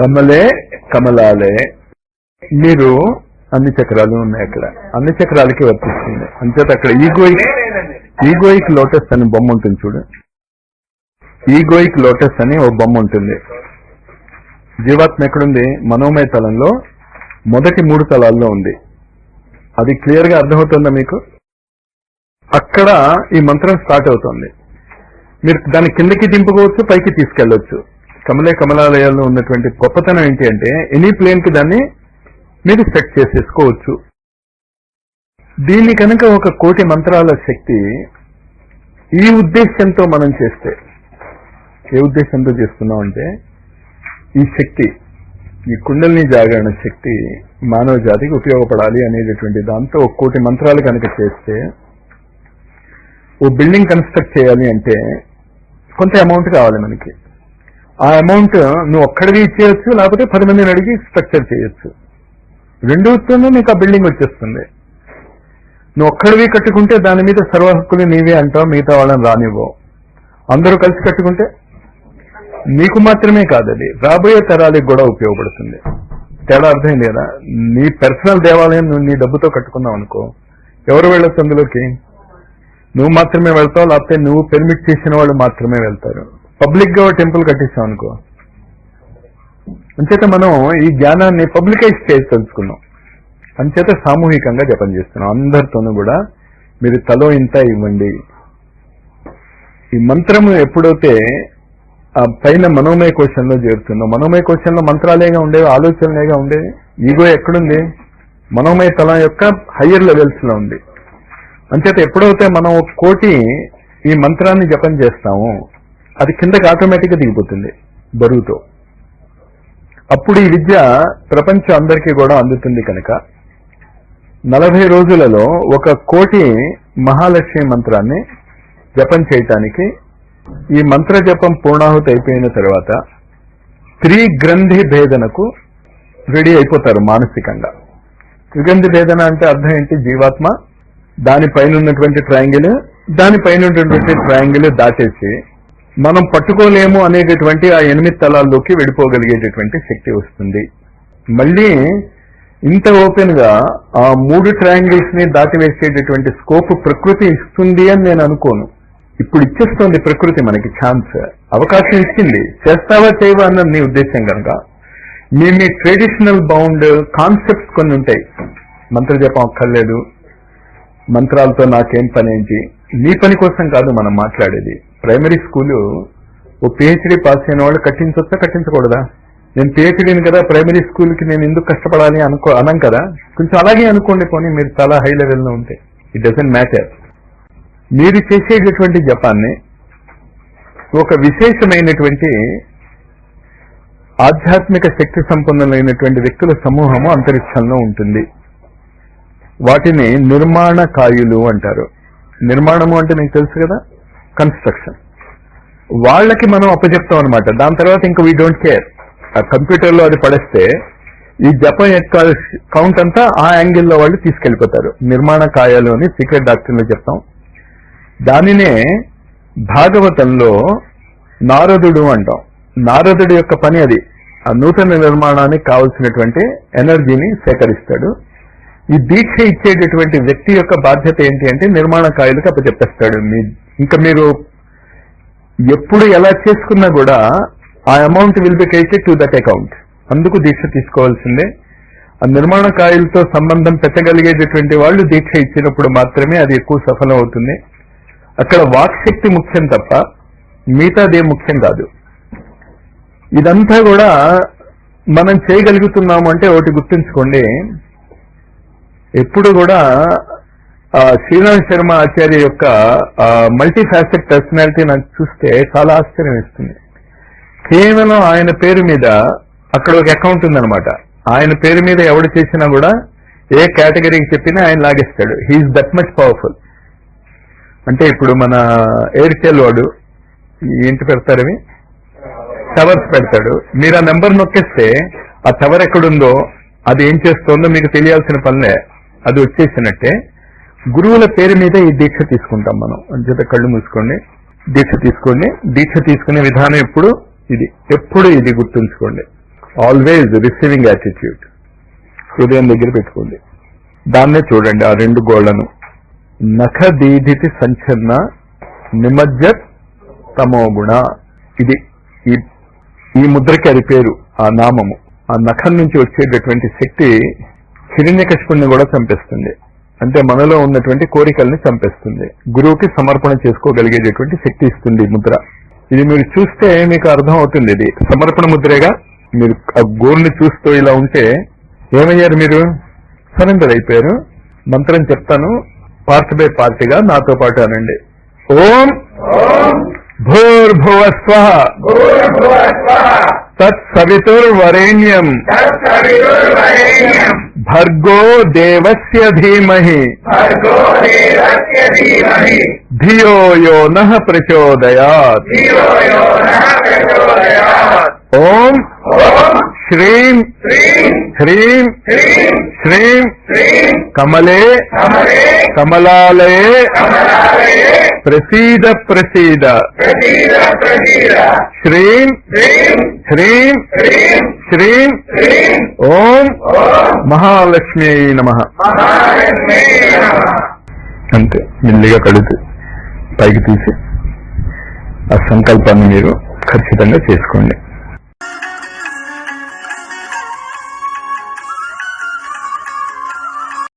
కమలే. కమలాలే. మీరు అన్ని చక్రాలు ఉన్నాయి అక్కడ. అన్ని చక్రాలకి వర్తిస్తుంది. అంచేత అక్కడ ఈగోయిక్ ఈగోయిక్ లోటస్ అని బొమ్మ ఉంటుంది చూడు. ఈగోయిక్ లోటస్ అని ఓ బొమ్మ ఉంటుంది. జీవాత్మ ఎక్కడుంది? మనోమయ తలంలో మొదటి మూడు తలాల్లో ఉంది. అది క్లియర్గా అర్థమవుతుందా మీకు? అక్కడ ఈ మంత్రం స్టార్ట్ అవుతుంది. మీరు దాని కిందకి దింపుకోవచ్చు పైకి తీసుకెళ్ళొచ్చు కమలే కమలాలయాల్లో ఉన్నటువంటి గొప్పతనం ఏంటి అంటే ఎనీ ప్లేన్కి దాన్ని మీరు సెట్ చేసేసుకోవచ్చు. దీన్ని కనుక ఒక కోటి మంత్రాల శక్తి ఈ ఉద్దేశంతో మనం చేస్తే ఏ ఉద్దేశంతో చేస్తున్నాం అంటే ఈ శక్తి ఈ కుండల్ని జాగరణ శక్తి మానవ జాతికి ఉపయోగపడాలి అనేటటువంటి దాంతో ఒక కోటి మంత్రాలు కనుక చేస్తే ఓ బిల్డింగ్ కన్స్ట్రక్ట్ చేయాలి అంటే కొంత అమౌంట్ కావాలి మనకి. ఆ అమౌంట్ నువ్వు ఒక్కడివి ఇచ్చేయచ్చు లేకపోతే పది మందిని అడిగి స్ట్రక్చర్ చేయొచ్చు. రెండుతోనూ నీకు ఆ బిల్డింగ్ వచ్చేస్తుంది. నువ్వు ఒక్కడివి కట్టుకుంటే దాని మీద సర్వ హక్కులు నీవే అంటావు మిగతా వాళ్ళని రానివ్వవు. అందరూ కలిసి కట్టుకుంటే? నీకు మాత్రమే కాదు అది. రాబోయే తరాలకు కూడా ఉపయోగపడుతుంది. తేడా అర్థం లేదా నీ పర్సనల్ దేవాలయం నువ్వు నీ డబ్బుతో కట్టుకున్నావు అనుకో. ఎవరు వెళ్ళొచ్చు అందులోకి? నువ్వు మాత్రమే వెళ్తావు లేకపోతే నువ్వు పెర్మిట్ చేసిన వాళ్ళు మాత్రమే వెళ్తారు. పబ్లిక్గా టెంపుల్ కట్టిస్తాం అనుకో. అంచేత మనం ఈ జ్ఞానాన్ని పబ్లికైజ్ చేసి తెలుసుకున్నాం. అంచేత సామూహికంగా జపం చేస్తున్నాం. అందరితోనూ కూడా మీరు తలో ఇంత ఇవ్వండి. ఈ మంత్రము ఎప్పుడైతే ఆ పైన మనోమయ కోశంలో చేరుతుందో మనోమయ కోశంలో మంత్రాలేగా ఉండేవి ఆలోచనలేగా ఉండేవి ఈగో ఎక్కడుంది? మనోమయ తలం యొక్క హయ్యర్ లెవెల్స్లో ఉంది. అంచేత ఎప్పుడైతే మనం ఒక కోటి ఈ మంత్రాన్ని జపం చేస్తాము అది కిందకి ఆటోమేటిక్గా దిగిపోతుంది బరువుతో. అప్పుడు ఈ విద్య ప్రపంచం అందరికీ కూడా అందుతుంది కనుక నలభై రోజులలో ఒక కోటి మహాలక్ష్మి మంత్రాన్ని జపం చేయటానికి ఈ మంత్ర జపం పూర్ణాహుతి అయిపోయిన తర్వాత త్రిగ్రంథి భేదనకు రెడీ అయిపోతారు మానసికంగా. త్రిగ్రంథి భేదన అంటే అర్థం ఏంటి? జీవాత్మ దానిపైన ఉన్నటువంటి ట్రయాంగిల్ దానిపైన ఉన్నటువంటి ట్రయాంగిల్ దాటేసి మనం పట్టుకోలేము అనేటటువంటి ఆ ఎనిమిది తలాల్లోకి వెళ్ళిపోగలిగేటటువంటి శక్తి వస్తుంది. మళ్ళీ ఇంత ఓపెన్గా ఆ మూడు ట్రయాంగిల్స్ని దాటివేసేటటువంటి స్కోప్ ప్రకృతి ఇస్తుంది అని నేను అనుకోను. ఇప్పుడు ఇచ్చేస్తుంది ప్రకృతి మనకి ఛాన్స్ అవకాశం ఇచ్చింది. చేస్తావా చేయవా అన్నది నీ ఉద్దేశం కనుక. మీ మీ ట్రెడిషనల్ బౌండ్ కాన్సెప్ట్స్ కొన్ని ఉంటాయి. మంత్ర జపం అక్కర్లేదు. మంత్రాలతో నాకేం పని ఏంటి? నీ పని కోసం కాదు మనం మాట్లాడేది. ప్రైమరీ స్కూలు ఓ పిహెచ్డీ పాస్ అయిన వాళ్ళు కట్టించొచ్చా కట్టించకూడదా? నేను పిహెచ్డీని కదా ప్రైమరీ స్కూల్కి నేను ఎందుకు కష్టపడాలి అనుకో అనం కదా? కొంచెం అలాగే అనుకోండి పోనీ మీరు చాలా హై లెవెల్లో ఉంటే. ఇట్ డజంట్ మ్యాటర్ మీరు చేసేటటువంటి జపాన్ని ఒక విశేషమైనటువంటి ఆధ్యాత్మిక శక్తి సంపన్నులైనటువంటి వ్యక్తుల సమూహము అంతరిక్షంలో ఉంటుంది. వాటిని నిర్మాణకాయులు అంటారు. నిర్మాణము అంటే మీకు తెలుసు కదా? కన్స్ట్రక్షన్ వాళ్ళకి మనం అప్పచెప్తాం అనమాట దాని తర్వాత ఇంకా వీ డోంట్ కేర్ ఆ కంప్యూటర్లో అది పడేస్తే ఈ జపాన్ యొక్క కౌంట్ అంతా ఆ యాంగిల్లో వాళ్ళు తీసుకెళ్ళిపోతారు నిర్మాణ కాయాలు అని సీక్రెట్ డాక్టర్లో చెప్తాం. దానినే భాగవతంలో నారదుడు అంటాం. నారదుడి యొక్క పని అది. ఆ నూతన నిర్మాణానికి కావలసినటువంటి ఎనర్జీని సేకరిస్తాడు. ఈ దీక్ష ఇచ్చేటటువంటి వ్యక్తి యొక్క బాధ్యత ఏంటి అంటే నిర్మాణ కాయలకు అప్పచెప్పేస్తాడు. మీ ఇంకా మీరు ఎప్పుడు ఎలా చేసుకున్నా కూడా ఆ amount will be credited to that account అందుకు దీక్ష తీసుకోవాల్సిందే. ఆ నిర్మాణ కాయలతో సంబంధం పెట్టగలిగేటటువంటి వాళ్ళు దీక్ష ఇచ్చినప్పుడు మాత్రమే అది ఎక్కువ సఫలం అవుతుంది. అక్కడ వాక్శక్తి ముఖ్యం తప్ప మిగతాదే ముఖ్యం కాదు. ఇదంతా కూడా మనం చేయగలుగుతున్నాము అంటే ఒకటి గుర్తుంచుకోండి. ఎప్పుడు కూడా శ్రీనాథ్ శర్మ ఆచార్య యొక్క మల్టీ ఫ్యాసెట్ పర్సనాలిటీ నాకు చూస్తే చాలా ఆశ్చర్యం ఇస్తుంది కేవలం ఆయన పేరు మీద అక్కడ ఒక అకౌంట్ ఉందన్నమాట. ఆయన పేరు మీద ఎవడు చేసినా కూడా ఏ కేటగిరీకి చెప్పినా ఆయన లాగేస్తాడు. He is that much powerful అంటే ఇప్పుడు మన ఎయిర్టెల్ వాడు ఏంటి పెడతారని టవర్స్ పెడతాడు. మీరు ఆ నెంబర్ నొక్కేస్తే ఆ టవర్ ఎక్కడుందో అది ఏం చేస్తోందో మీకు తెలియాల్సిన పనులే. అది వచ్చేసినట్టే. గురువుల పేరు మీద ఈ దీక్ష తీసుకుంటాం మనం. అంచేత కళ్ళు మూసుకోండి దీక్ష తీసుకోండి. దీక్ష తీసుకునే విధానం ఎప్పుడు? ఇది ఎప్పుడు ఇది గుర్తుంచుకోండి. ఆల్వేజ్ రిసీవింగ్ యాటిట్యూడ్ హృదయం దగ్గర పెట్టుకోండి. దాన్నే చూడండి ఆ రెండు గోళ్ళను. నఖ దీధితి సంచలన నిమజ్జ తమోగుణ. ఇది ఈ ఈ ముద్రకి అది పేరు ఆ నామము. ఆ నఖం నుంచి వచ్చేటటువంటి శక్తి హిరణ్య కూడా చంపేస్తుంది. అంటే మనలో ఉన్నటువంటి కోరికల్ని చంపేస్తుంది. గురువుకి సమర్పణ చేసుకోగలిగేటటువంటి శక్తి ఇస్తుంది ముద్ర. ఇది మీరు చూస్తే మీకు అర్థం అవుతుంది ఇది. సమర్పణ ముద్రేగా మీరు ఆ గోల్ని చూస్తూ ఇలా ఉంటే ఏమయ్యారు మీరు? సరెండర్ అయిపోయారు. మంత్రం చెప్తాను. పార్ట్ బై పార్టీగా నాతో పాటు అనండి. ఓం భూర్భువ స్వః తత్సవితుర్వరేణ్యం భర్గో దేవస్య ధీమహి ధియో యో నః ప్రచోదయాత్ ఓం శ్రీం హ్రీం శ్రీం కమలే కమలాలయే ప్రసీద ప్రసీద. శ్రీం హ్రీం శ్రీం ఓం మహాలక్ష్మి నమ. అంతే మెల్లిగా కడుతూ పైకి తీసి ఆ సంకల్పాన్ని మీరు ఖచ్చితంగా చేసుకోండి.